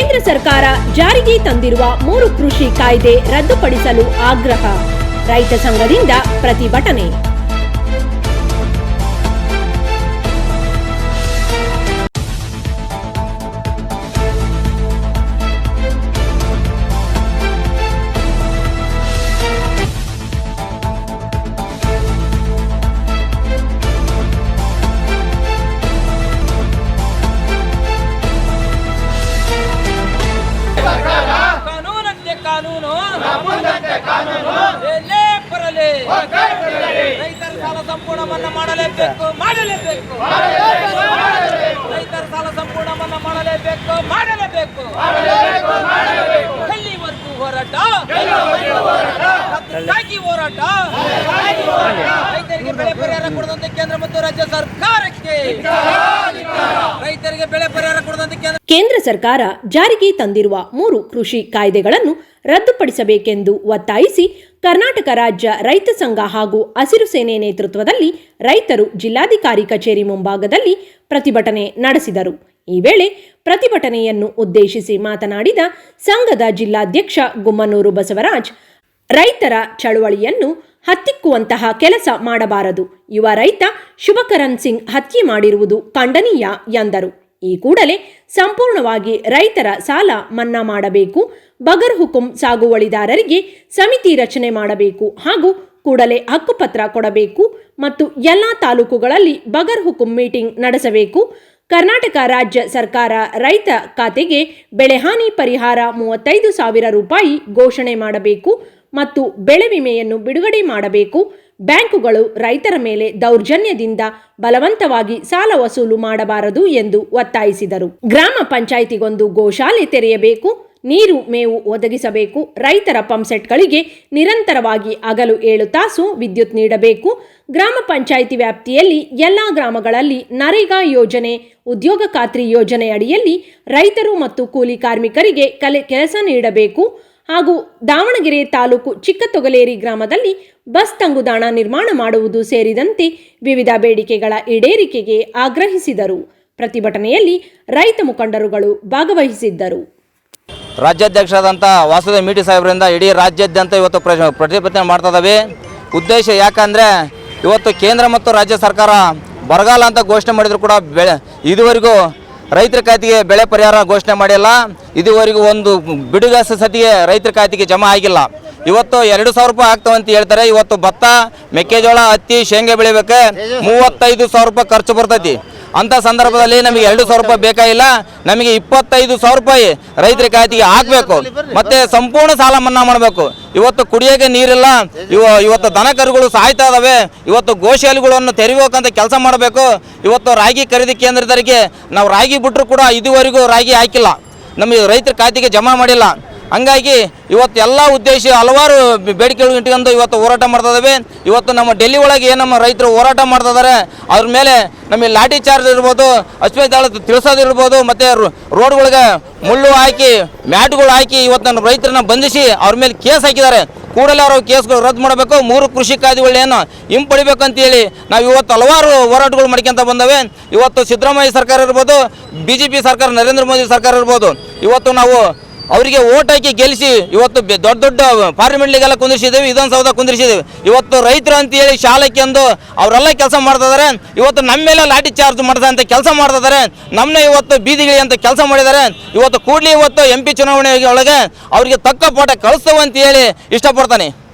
ಕೇಂದ್ರ ಸರ್ಕಾರ ಜಾರಿಗೆ ತಂದಿರುವ ಮೂರು ಕೃಷಿ ಕಾಯ್ದೆ ರದ್ದುಪಡಿಸಲು ಆಗ್ರಹ. ರೈತ ಸಂಘದಿಂದ ಪ್ರತಿಭಟನೆ. ಕಾನೂನು. ಎಲ್ಲೇ ಬರಲಿ ರೈತರ ಸಾಲ ಸಂಪೂರ್ಣ ಮನ್ನಾ ಮಾಡಲೇಬೇಕು. ಮಾಡಲೇಬೇಕು ರೈತರ ಸಾಲ ಸಂಪೂರ್ಣ ಮನ್ನಾ ಮಾಡಲೇಬೇಕು. ಮಾಡಲೇಬೇಕು ಎಲ್ಲಿವರೆಗೂ ಹೋರಾಟ? ಹಕ್ಕಿಗಾಗಿ ಹೋರಾಟ? ರೈತರಿಗೆ ಬೆಳೆ ಪರಿಹಾರ ಕೊಡದಂತೆ ಕೇಂದ್ರ ಮತ್ತು ರಾಜ್ಯ ಸರ್ಕಾರಕ್ಕೆ ರೈತರಿಗೆ ಬೆಳೆ ಪರಿಹಾರ ಕೊಡದಂತೆ ಕೇಂದ್ರ ಸರ್ಕಾರ ಜಾರಿಗೆ ತಂದಿರುವ ಮೂರು ಕೃಷಿ ಕಾಯ್ದೆಗಳನ್ನು ರದ್ದುಪಡಿಸಬೇಕೆಂದು ಒತ್ತಾಯಿಸಿ ಕರ್ನಾಟಕ ರಾಜ್ಯ ರೈತ ಸಂಘ ಹಾಗೂ ಹಸಿರು ಸೇನೆ ನೇತೃತ್ವದಲ್ಲಿ ರೈತರು ಜಿಲ್ಲಾಧಿಕಾರಿ ಕಚೇರಿ ಮುಂಭಾಗದಲ್ಲಿ ಪ್ರತಿಭಟನೆ ನಡೆಸಿದರು. ಈ ವೇಳೆ ಪ್ರತಿಭಟನೆಯನ್ನು ಉದ್ದೇಶಿಸಿ ಮಾತನಾಡಿದ ಸಂಘದ ಜಿಲ್ಲಾಧ್ಯಕ್ಷ ಗುಮ್ಮನೂರು ಬಸವರಾಜ್, ರೈತರ ಚಳುವಳಿಯನ್ನು ಹತ್ತಿಕ್ಕುವಂತಹ ಕೆಲಸ ಮಾಡಬಾರದು. ಯುವ ರೈತ ಶುಭಕರಣ್ ಸಿಂಗ್ ಹತ್ಯೆ ಮಾಡಿರುವುದು ಖಂಡನೀಯ ಎಂದರು. ಈ ಕೂಡಲೇ ಸಂಪೂರ್ಣವಾಗಿ ರೈತರ ಸಾಲ ಮನ್ನಾ ಮಾಡಬೇಕು. ಬಗರ್ ಹುಕುಂ ಸಾಗುವಳಿದಾರರಿಗೆ ಸಮಿತಿ ರಚನೆ ಮಾಡಬೇಕು ಹಾಗೂ ಕೂಡಲೇ ಹಕ್ಕುಪತ್ರ ಕೊಡಬೇಕು ಮತ್ತು ಎಲ್ಲ ತಾಲೂಕುಗಳಲ್ಲಿ ಬಗರ್ ಹುಕುಂ ಮೀಟಿಂಗ್ ನಡೆಸಬೇಕು. ಕರ್ನಾಟಕ ರಾಜ್ಯ ಸರ್ಕಾರ ರೈತ ಖಾತೆಗೆ ಬೆಳೆಹಾನಿ ಪರಿಹಾರ ಮೂವತ್ತೈದು ಸಾವಿರ ರೂಪಾಯಿ ಘೋಷಣೆ ಮಾಡಬೇಕು ಮತ್ತು ಬೆಳೆ ವಿಮೆಯನ್ನು ಬಿಡುಗಡೆ ಮಾಡಬೇಕು. ಬ್ಯಾಂಕುಗಳು ರೈತರ ಮೇಲೆ ದೌರ್ಜನ್ಯದಿಂದ ಬಲವಂತವಾಗಿ ಸಾಲ ವಸೂಲು ಮಾಡಬಾರದು ಎಂದು ಒತ್ತಾಯಿಸಿದರು. ಗ್ರಾಮ ಪಂಚಾಯಿತಿಗೊಂದು ಗೋಶಾಲೆ ತೆರೆಯಬೇಕು, ನೀರು ಮೇವು ಒದಗಿಸಬೇಕು, ರೈತರ ಪಂಪ್ಸೆಟ್ಗಳಿಗೆ ನಿರಂತರವಾಗಿ ಹಗಲು ಏಳು ತಾಸು ವಿದ್ಯುತ್ ನೀಡಬೇಕು. ಗ್ರಾಮ ಪಂಚಾಯಿತಿ ವ್ಯಾಪ್ತಿಯಲ್ಲಿ ಎಲ್ಲ ಗ್ರಾಮಗಳಲ್ಲಿ ನರೇಗಾ ಯೋಜನೆ, ಉದ್ಯೋಗ ಖಾತ್ರಿ ಯೋಜನೆ ಅಡಿಯಲ್ಲಿ ರೈತರು ಮತ್ತು ಕೂಲಿ ಕಾರ್ಮಿಕರಿಗೆ ಕಲೆ, ಕೆಲಸ ನೀಡಬೇಕು. ಹಾಗೂ ದಾವಣಗೆರೆ ತಾಲೂಕು ಚಿಕ್ಕತೊಗಲೇರಿ ಗ್ರಾಮದಲ್ಲಿ ಬಸ್ ತಂಗುದಾಣ ನಿರ್ಮಾಣ ಮಾಡುವುದು ಸೇರಿದಂತೆ ವಿವಿಧ ಬೇಡಿಕೆಗಳ ಈಡೇರಿಕೆಗೆ ಆಗ್ರಹಿಸಿದರು. ಪ್ರತಿಭಟನೆಯಲ್ಲಿ ರೈತ ಮುಖಂಡರುಗಳು ಭಾಗವಹಿಸಿದ್ದರು. ರಾಜ್ಯಾಧ್ಯಕ್ಷರಾದಂಥ ವಾಸುದೇವ್ ಮೀಟಿ ಸಾಹೇಬರಿಂದ ಇಡೀ ರಾಜ್ಯಾದ್ಯಂತ ಇವತ್ತು ಪ್ರ- ಪ್ರತಿಭಟನೆ ಮಾಡ್ತಾ ಇದ್ದಾವೆ ಉದ್ದೇಶ ಯಾಕಂದರೆ ಇವತ್ತು ಕೇಂದ್ರ ಮತ್ತು ರಾಜ್ಯ ಸರ್ಕಾರ ಬರಗಾಲ ಅಂತ ಘೋಷಣೆ ಮಾಡಿದ್ರು ಕೂಡ ಬೆಳೆ ಇದುವರೆಗೂ ರೈತರ ಖಾತೆಗೆ ಬೆಳೆ ಪರಿಹಾರ ಘೋಷಣೆ ಮಾಡಿಲ್ಲ. ಇದುವರೆಗೂ ಒಂದು ಬಿಡುಗಾಸ ಸತಿಗೆ ರೈತರ ಖಾತೆಗೆ ಜಮಾ ಆಗಿಲ್ಲ. ಇವತ್ತು ಎರಡು ಸಾವಿರ ರೂಪಾಯಿ ಆಗ್ತಾವೆ ಅಂತ ಹೇಳ್ತಾರೆ. ಇವತ್ತು ಭತ್ತ, ಮೆಕ್ಕೆಜೋಳ, ಹತ್ತಿ, ಶೇಂಗಾ ಬೆಳಿಬೇಕು. ಮೂವತ್ತೈದು ಸಾವಿರ ರೂಪಾಯಿ ಖರ್ಚು ಬರ್ತೈತಿ. ಅಂತ ಸಂದರ್ಭದಲ್ಲಿ ನಮಗೆ ಎರಡು ಸಾವಿರ ರೂಪಾಯಿ ಬೇಕಾಗಿಲ್ಲ. ನಮಗೆ ಇಪ್ಪತ್ತೈದು ಸಾವಿರ ರೂಪಾಯಿ ರೈತರ ಖಾತೆಗೆ ಹಾಕಬೇಕು ಮತ್ತೆ ಸಂಪೂರ್ಣ ಸಾಲ ಮನ್ನಾ ಮಾಡಬೇಕು. ಇವತ್ತು ಕುಡಿಯೋಕೆ ನೀರಿಲ್ಲ. ಇವ ಇವತ್ತು ದನ ಕರುಗಳು ಸಾಯ್ತಾ ಇದಾವೆ. ಇವತ್ತು ಗೋಶಾಲೆಗಳನ್ನು ತೆರಿಬೇಕಂತ ಕೆಲಸ ಮಾಡಬೇಕು. ಇವತ್ತು ರಾಗಿ ಖರೀದಿ ಕೇಂದ್ರದವರಿಗೆ ನಾವು ರಾಗಿ ಬಿಟ್ಟರು ಕೂಡ ಇದುವರೆಗೂ ರಾಗಿ ಹಾಕಿಲ್ಲ. ನಮಗೆ ರೈತರ ಖಾತೆಗೆ ಜಮಾ ಮಾಡಿಲ್ಲ. ಹಂಗಾಗಿ ಇವತ್ತು ಎಲ್ಲ ಉದ್ದೇಶ ಹಲವಾರು ಬೇಡಿಕೆಗಳು ಇಟ್ಕೊಂಡು ಇವತ್ತು ಹೋರಾಟ ಮಾಡ್ತಾ ಇದ್ದಾವೆ ಇವತ್ತು ನಮ್ಮ ಡೆಲ್ಲಿ ಒಳಗೆ ಏನು ನಮ್ಮ ರೈತರು ಹೋರಾಟ ಮಾಡ್ತಾ ಇದ್ದಾರೆ ಅದ್ರ ಮೇಲೆ ನಮಗೆ ಲಾಠಿ ಚಾರ್ಜ್ ಇರ್ಬೋದು ಅಶ್ವತ್ಥಾಳ ತಿಳಿಸೋದಿರ್ಬೋದು ಮತ್ತು ರೋಡ್ಗಳಿಗೆ ಮುಳ್ಳು ಹಾಕಿ, ಮ್ಯಾಟ್ಗಳು ಹಾಕಿ ಇವತ್ತು ನಮ್ಮ ರೈತರನ್ನ ಬಂಧಿಸಿ ಅವ್ರ ಮೇಲೆ ಕೇಸ್ ಹಾಕಿದ್ದಾರೆ. ಕೂಡಲೇ ಅವರು ಕೇಸ್ಗಳು ರದ್ದು ಮಾಡಬೇಕು, ಮೂರು ಕೃಷಿ ಕಾಯ್ದೆಗಳೇನು ಹಿಂಪಡಿಬೇಕು ಅಂತೇಳಿ ನಾವು ಇವತ್ತು ಹಲವಾರು ಹೋರಾಟಗಳು ಮಾಡ್ಕೊಂತ ಬಂದವೆ. ಇವತ್ತು ಸಿದ್ದರಾಮಯ್ಯ ಸರ್ಕಾರ ಇರ್ಬೋದು ಬಿ ಸರ್ಕಾರ, ನರೇಂದ್ರ ಮೋದಿ ಸರ್ಕಾರ ಇರ್ಬೋದು. ಇವತ್ತು ನಾವು ಅವರಿಗೆ ಓಟ್ ಹಾಕಿ ಗೆಲ್ಲಿಸಿ ಇವತ್ತು ದೊಡ್ಡ ದೊಡ್ಡ ಪಾರ್ಲಿಮೆಂಟ್ಲಿಗೆಲ್ಲ ಕುಂದಿರಿಸಿದ್ದೇವೆ, ವಿಧಾನಸೌಧ ಕುಂದಿರಿಸಿದ್ದೇವೆ. ಇವತ್ತು ರೈತರು ಅಂತ ಹೇಳಿ ಶಾಲೆಗೆ ಅಂದು ಅವರೆಲ್ಲ ಕೆಲಸ ಮಾಡ್ತಿದ್ದಾರೆ ಇವತ್ತು ನಮ್ಮ ಮೇಲೆ ಲಾಠಿ ಚಾರ್ಜ್ ಮಾಡ್ದಂತ ಕೆಲಸ ಮಾಡ್ತಿದ್ದಾರೆ ನಮ್ಮನ್ನ ಇವತ್ತು ಬೀದಿಗಿಳಿ ಅಂತ ಕೆಲಸ ಮಾಡಿದ್ದಾರೆ. ಇವತ್ತು ಕೂಡಲೇ ಇವತ್ತು ಎಂ ಪಿ ಚುನಾವಣೆ ಒಳಗೆ ಅವರಿಗೆ ತಕ್ಕ ಪಾಠ ಕಳಿಸ್ತೇವೆ ಅಂತ ಹೇಳಿ ಇಷ್ಟಪಡ್ತಾನೆ.